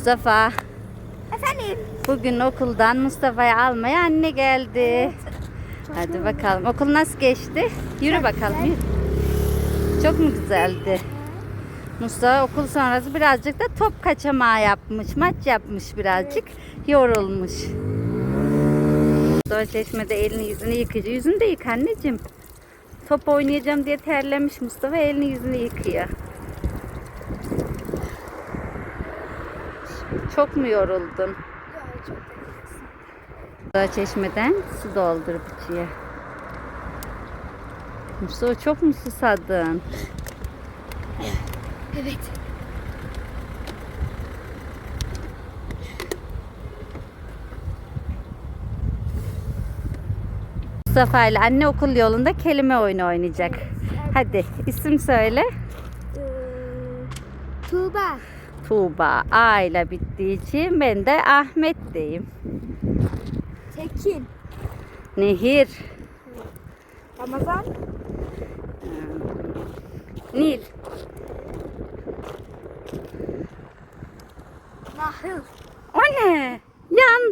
Mustafa, Efendim. bugün okuldan Mustafa'yı almaya anne geldi. Hadi bakalım. Okul nasıl geçti? Yürü bakalım. Yürü. Çok mu güzeldi? Mustafa okul sonrası birazcık da top kaçamağı yapmış. Maç yapmış birazcık. Yorulmuş. Mustafa çeşmede elini yüzünü yıkayacak. Yüzünü de yık anneciğim. Top oynayacağım diye terlemiş Mustafa. Elini yüzünü yıkıyor. Çok mu yoruldun? Mustafa çeşmeden su doldurup içiyor. Mustafa çok mu susadın? Evet. Mustafa ile anne okul yolunda kelime oyunu oynayacak. Hadi isim söyle. Ee, Tuğba. Tuğba. A ile bittiği için ben de Ahmet diyeyim. Tekin. Nehir. Ramazan. Nil. Nahıl. O ne? Yandın. Ya.